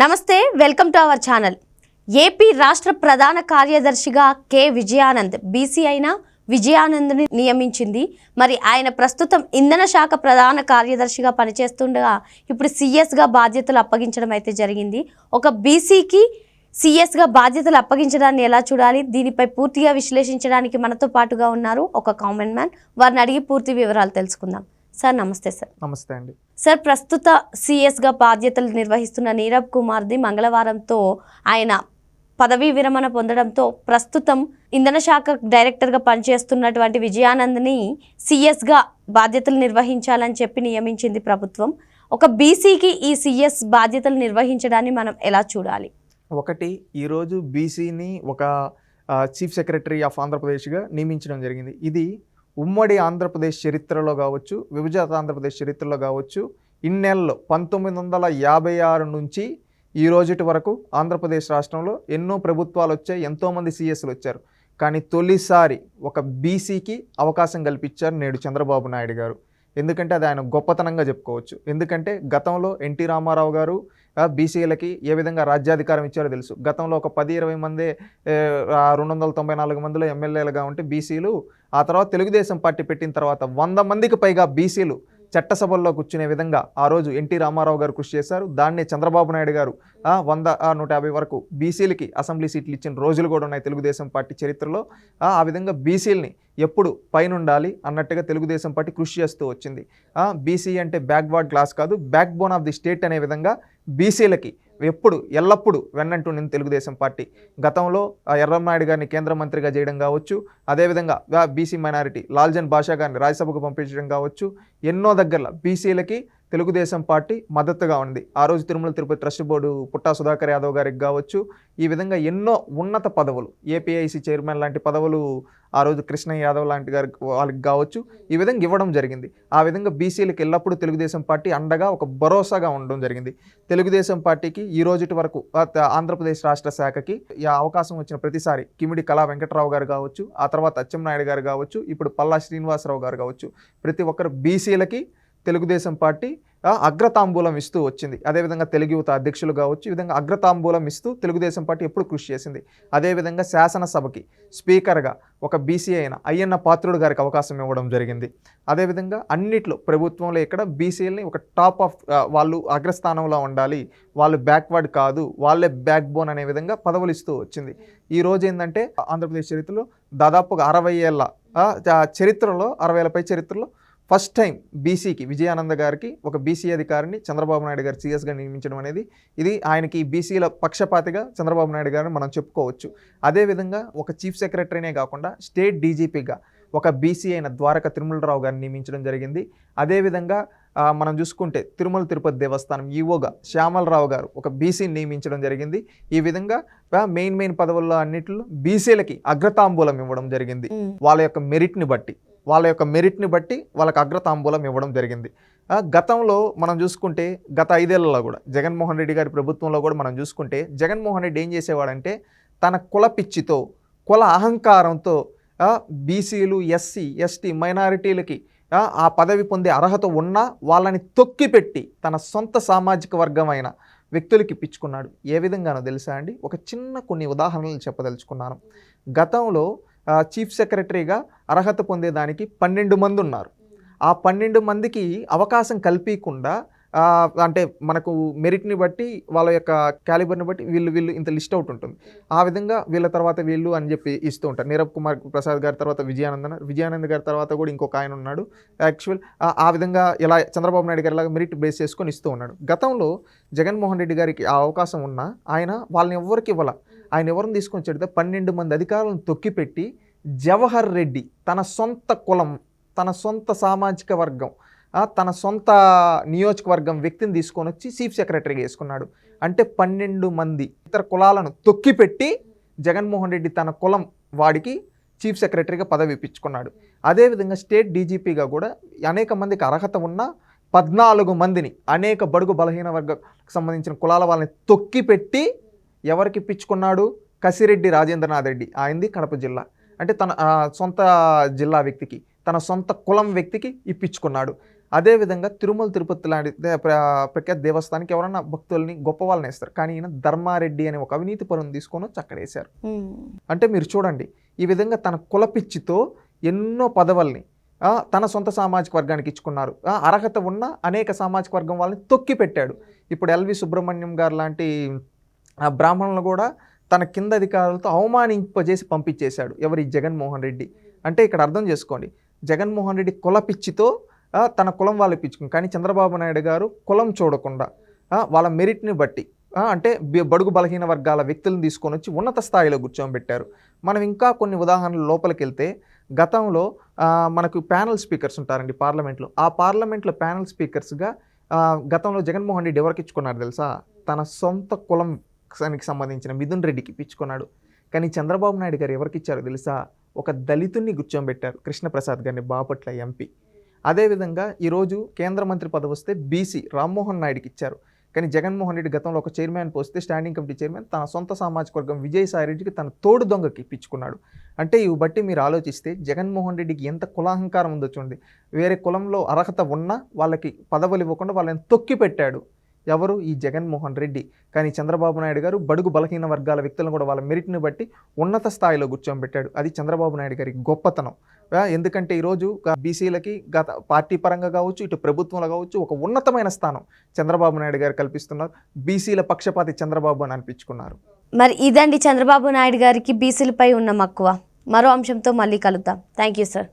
నమస్తే welcome to our channel. AP రాష్ట్ర ప్రధాన కార్యదర్శిగా కె. విజయానంద్ బీసీ అయిన విజయానంద్ని నియమించింది. మరి ఆయన ప్రస్తుతం ఇంధన శాఖ ప్రధాన కార్యదర్శిగా పనిచేస్తుండగా ఇప్పుడు సిఎస్గా బాధ్యతలు అప్పగించడం అయితే జరిగింది. ఒక బీసీకి సిఎస్గా బాధ్యతలు అప్పగించడాన్ని ఎలా చూడాలి? దీనిపై పూర్తిగా విశ్లేషించడానికి మనతో పాటుగా ఉన్నారు ఒక కామన్ మ్యాన్. వారిని అడిగి పూర్తి వివరాలు తెలుసుకుందాం. సార్ నమస్తే సార్. నమస్తే అండి. సార్ ప్రస్తుత సిఎస్గా బాధ్యతలు నిర్వహిస్తున్న నీరబ్ కుమార్ది మంగళవారంతో ఆయన పదవీ విరమణ పొందడంతో ప్రస్తుతం ఇంధన శాఖ డైరెక్టర్గా పనిచేస్తున్నటువంటి విజయానంద్ని సిఎస్గా బాధ్యతలు నిర్వహించాలని చెప్పి నియమించింది ప్రభుత్వం. ఒక బీసీకి ఈ సిఎస్ బాధ్యతలు నిర్వహించడాన్ని మనం ఎలా చూడాలి? ఒకటి ఈరోజు బీసీని ఒక చీఫ్ సెక్రటరీ ఆఫ్ ఆంధ్రప్రదేశ్గా నియమించడం జరిగింది. ఇది ఉమ్మడి ఆంధ్రప్రదేశ్ చరిత్రలో కావచ్చు విభజత ఆంధ్రప్రదేశ్ చరిత్రలో కావచ్చు ఇన్నేళ్ళలో పంతొమ్మిది వందల యాభై ఆరు నుంచి ఈ రోజుటి వరకు ఆంధ్రప్రదేశ్ రాష్ట్రంలో ఎన్నో ప్రభుత్వాలు వచ్చాయి ఎంతోమంది సీఎస్లు వచ్చారు. కానీ తొలిసారి ఒక బీసీకి అవకాశం కల్పించారు నేడు చంద్రబాబు నాయుడు గారు. ఎందుకంటే అది ఆయన గొప్పతనంగా చెప్పుకోవచ్చు. ఎందుకంటే గతంలో ఎన్టీ రామారావు గారు బీసీలకి ఏ విధంగా రాజ్యాధికారం ఇచ్చారో తెలుసు. గతంలో ఒక పది ఇరవై మంది రెండు వందల తొంభై నాలుగు మందిలో ఎమ్మెల్యేలుగా ఉంటే బీసీలు ఆ తర్వాత తెలుగుదేశం పార్టీ పెట్టిన తర్వాత వంద మందికి పైగా బీసీలు చట్టసభల్లో కూర్చునే విధంగా ఆ రోజు ఎన్టీ రామారావు గారు కృషి చేశారు. దాన్నే చంద్రబాబు నాయుడు గారు వంద ఆ, నూట యాభై వరకు బీసీలకి అసెంబ్లీ సీట్లు ఇచ్చిన రోజులు కూడా ఉన్నాయి తెలుగుదేశం పార్టీ చరిత్రలో. ఆ ఆ విధంగా బీసీలని ఎప్పుడు పైన ఉండాలి అన్నట్టుగా తెలుగుదేశం పార్టీ కృషి చేస్తూ వచ్చింది. బీసీ అంటే బ్యాక్వర్డ్ క్లాస్ కాదు backbone of the state అనే విధంగా బీసీలకి ఎప్పుడు ఎల్లప్పుడూ వెన్నంటుండింది తెలుగుదేశం పార్టీ. గతంలో ఆ, గారిని కేంద్ర మంత్రిగా చేయడం కావచ్చు అదేవిధంగా బీసీ మైనారిటీ లాల్జన్ భాషా గారిని రాజ్యసభకు పంపించడం కావచ్చు ఎన్నో దగ్గరలో బీసీలకి తెలుగుదేశం పార్టీ మద్దతుగా ఉంది. ఆ రోజు తిరుమల తిరుపతి ట్రస్ట్ బోర్డు పుట్టా సుధాకర్ యాదవ్ గారికి కావచ్చు ఈ విధంగా ఎన్నో ఉన్నత పదవులు ఏపీఐసి చైర్మన్ లాంటి పదవులు ఆ రోజు కృష్ణ యాదవ్ లాంటి గారికి వాళ్ళకి కావచ్చు ఈ విధంగా ఇవ్వడం జరిగింది. ఆ విధంగా బీసీలకు ఎల్లప్పుడూ తెలుగుదేశం పార్టీ అండగా ఒక భరోసాగా ఉండడం జరిగింది. తెలుగుదేశం పార్టీకి ఈ రోజుటి వరకు ఆంధ్రప్రదేశ్ రాష్ట్ర శాఖకి ఈ అవకాశం వచ్చిన ప్రతిసారి కిమిడి కళా వెంకటరావు గారు కావచ్చు ఆ తర్వాత అచ్చెన్నాయుడు గారు కావచ్చు ఇప్పుడు పల్లా శ్రీనివాసరావు గారు కావచ్చు ప్రతి ఒక్కరు బీసీలకి తెలుగుదేశం పార్టీ అగ్రతాంబూలం ఇస్తూ వచ్చింది. అదేవిధంగా తెలుగు యువత అధ్యక్షులు కావచ్చు ఈ విధంగా అగ్రతాంబూలం ఇస్తూ తెలుగుదేశం పార్టీ ఎప్పుడు కృషి చేసింది. అదేవిధంగా శాసనసభకి స్పీకర్గా ఒక బీసీ అయిన అయ్యన్న పాత్రుడు గారికి అవకాశం ఇవ్వడం జరిగింది. అదేవిధంగా అన్నిట్లో ప్రభుత్వంలో ఇక్కడ బీసీలని ఒక టాప్ ఆఫ్ వాళ్ళు అగ్రస్థానంలో ఉండాలి వాళ్ళు బ్యాక్వర్డ్ కాదు వాళ్ళే బ్యాక్ బోన్ అనే విధంగా పదవులు ఇస్తూ వచ్చింది. ఈ రోజు ఏంటంటే ఆంధ్రప్రదేశ్ చరిత్రలో దాదాపుగా అరవై ఏళ్ళ చరిత్రలో అరవై ఏళ్ళపై చరిత్రలో ఫస్ట్ టైం బీసీకి విజయానంద గారికి ఒక బీసీ అధికారిని చంద్రబాబు నాయుడు గారు సీఎస్గా నియమించడం అనేది ఇది ఆయనకి బీసీల పక్షపాతిగా చంద్రబాబు నాయుడు గారిని మనం చెప్పుకోవచ్చు. అదేవిధంగా ఒక చీఫ్ సెక్రటరీనే కాకుండా స్టేట్ డీజీపీగా ఒక బీసీ అయిన ద్వారక తిరుమలరావు గారిని నియమించడం జరిగింది. అదేవిధంగా మనం చూసుకుంటే తిరుమల తిరుపతి దేవస్థానం ఈవోగా శ్యామలరావు గారు ఒక బీసీని నియమించడం జరిగింది. ఈ విధంగా మెయిన్ మెయిన్ పదవుల్లో అన్నిటిలో బీసీలకి అగ్రతాంబూలం ఇవ్వడం జరిగింది. వాళ్ళ యొక్క మెరిట్ని బట్టి. వాళ్ళ యొక్క మెరిట్ని బట్టి వాళ్ళకి అగ్రతాంబూలం ఇవ్వడం జరిగింది. గతంలో మనం చూసుకుంటే గత ఐదేళ్ళలో కూడా జగన్మోహన్ రెడ్డి గారి ప్రభుత్వంలో కూడా మనం చూసుకుంటే జగన్మోహన్ రెడ్డి ఏం చేసేవాడంటే తన కుల పిచ్చితో కుల అహంకారంతో బీసీలు ఎస్సీ ఎస్టీ మైనారిటీలకి ఆ, పదవి పొందే అర్హత ఉన్నా వాళ్ళని తొక్కిపెట్టి తన సొంత సామాజిక వర్గమైన వ్యక్తులకి ఇప్పించుకున్నాడు. ఏ విధంగానో తెలుసా అండి? ఒక చిన్న కొన్ని ఉదాహరణలు చెప్పదలుచుకున్నాను. గతంలో చీఫ్ సెక్రటరీగా అర్హత పొందేదానికి పన్నెండు మంది ఉన్నారు ఆ పన్నెండు మందికి అవకాశం కల్పించకుండా అంటే మనకు మెరిట్ని బట్టి వాళ్ళ యొక్క క్యాలిబర్ని బట్టి వీళ్ళు వీళ్ళు ఇంత లిస్ట్ అవుట్ ఉంటుంది. ఆ విధంగా వీళ్ళ తర్వాత వీళ్ళు అని చెప్పి ఇస్తూ ఉంటారు. నీరవ్ కుమార్ ప్రసాద్ గారి తర్వాత విజయానంద విజయానంద్ గారి తర్వాత కూడా ఇంకొక ఆయన ఉన్నాడు. యాక్చువల్ ఆ విధంగా ఇలా చంద్రబాబు నాయుడు గారి లాగా మెరిట్ బేస్ చేసుకొని ఇస్తూ ఉన్నాడు. గతంలో జగన్మోహన్ రెడ్డి గారికి ఆ అవకాశం ఉన్నా ఆయన వాళ్ళని ఎవరికి ఇవ్వాల. ఆయన ఎవరిని తీసుకొని చెడితే పన్నెండు మంది అధికారులను తొక్కిపెట్టి జవహర్ రెడ్డి తన సొంత కులం తన సొంత సామాజిక వర్గం తన సొంత నియోజకవర్గం వ్యక్తిని తీసుకొని వచ్చి చీఫ్ సెక్రటరీగా వేసుకున్నాడు. అంటే పన్నెండు మంది ఇతర కులాలను తొక్కిపెట్టి జగన్మోహన్ రెడ్డి తన కులం వాడికి చీఫ్ సెక్రటరీగా పదవి ఇప్పించుకున్నాడు. అదేవిధంగా స్టేట్ డీజీపీగా కూడా అనేక మందికి అర్హత ఉన్న పద్నాలుగు మందిని అనేక బడుగు బలహీన వర్గకు సంబంధించిన కులాల వాళ్ళని తొక్కిపెట్టి ఎవరికి ఇప్పించుకున్నాడు? కసిరెడ్డి రాజేంద్రనాథ్ రెడ్డి. ఆయనది కడప జిల్లా. అంటే తన సొంత జిల్లా వ్యక్తికి తన సొంత కులం వ్యక్తికి ఇప్పించుకున్నాడు. అదేవిధంగా తిరుమల తిరుపతి లాంటి ప్రఖ్యాత దేవస్థానానికి ఎవరన్నా భక్తుల్ని గొప్ప వాళ్ళని వేస్తారు. కానీ ఈయన ధర్మారెడ్డి అనే ఒక అవినీతి పరుని తీసుకొని ఉమ్. అంటే మీరు చూడండి ఈ విధంగా తన కులపిచ్చితో ఎన్నో పదవుల్ని తన సొంత సామాజిక వర్గానికి ఇచ్చుకున్నారు. అర్హత ఉన్న అనేక సామాజిక వర్గం వాళ్ళని తొక్కి పెట్టాడు ఇప్పుడు ఎల్వి సుబ్రహ్మణ్యం గారు లాంటి ఆ, బ్రాహ్మణులను కూడా తన కింద అధికారులతో అవమానింపజేసి పంపించేశాడు ఎవరి జగన్మోహన్ రెడ్డి. అంటే ఇక్కడ అర్థం చేసుకోండి. జగన్మోహన్ రెడ్డి కుల పిచ్చితో తన కులం వాళ్ళు పిచ్చుకుంది కానీ చంద్రబాబు నాయుడు గారు కులం చూడకుండా వాళ్ళ మెరిట్ని బట్టి అంటే బడుగు బలహీన వర్గాల వ్యక్తులను తీసుకొని వచ్చి ఉన్నత స్థాయిలో కూర్చోబెట్టారు. మనం ఇంకా కొన్ని ఉదాహరణలు లోపలికి వెళ్తే గతంలో మనకు ప్యానల్ స్పీకర్స్ ఉంటారండి పార్లమెంట్లో. ఆ పార్లమెంట్లో ప్యానల్ స్పీకర్స్గా గతంలో జగన్మోహన్ రెడ్డి ఎవరికి ఇచ్చుకున్నారు తెలుసా? తన సొంత కులం కి సంబంధించిన మిథున్ రెడ్డికి ఇప్పించుకున్నాడు కానీ చంద్రబాబు నాయుడు గారు ఎవరికి ఇచ్చారో తెలుసా? ఒక దళితుణ్ణి గుర్చోబెట్టారు కృష్ణప్రసాద్ గారిని బాపట్ల ఎంపీ. అదేవిధంగా ఈరోజు కేంద్ర మంత్రి పదవి వస్తే బీసీ రామ్మోహన్ నాయుడుకి ఇచ్చారు. కానీ జగన్మోహన్ రెడ్డి గతంలో ఒక చైర్మన్ పోస్తే స్టాండింగ్ కమిటీ చైర్మన్ తన సొంత సామాజిక వర్గం విజయసాయి రెడ్డికి తన తోడు దొంగకి ఇప్పించుకున్నాడు అంటే ఇవి బట్టి మీరు ఆలోచిస్తే జగన్మోహన్ రెడ్డికి ఎంత కులాహంకారం ఉందో చూడండి. వేరే కులంలో అర్హత ఉన్నా వాళ్ళకి పదవులు ఇవ్వకుండా వాళ్ళని తొక్కి పెట్టాడు ఎవరు? ఈ జగన్మోహన్ రెడ్డి. కానీ చంద్రబాబు నాయుడు గారు బడుగు బలహీన వర్గాల వ్యక్తులను కూడా వాళ్ళ మెరిట్ని బట్టి ఉన్నత స్థాయిలో కూర్చోబెట్టాడు అది చంద్రబాబు నాయుడు గారి గొప్పతనం. ఎందుకంటే ఈరోజు బీసీలకి గత పార్టీ పరంగా కావచ్చు ఇటు ప్రభుత్వంలో కావచ్చు ఒక ఉన్నతమైన స్థానం చంద్రబాబు నాయుడు గారు కల్పిస్తున్నారు. బీసీల పక్షపాతి చంద్రబాబు అని అనిపించుకున్నారు. మరి ఇదండి చంద్రబాబు నాయుడు గారికి బీసీలపై ఉన్న మక్కువ. మరో అంశంతో మళ్ళీ కలుద్దాం. Thank you sir.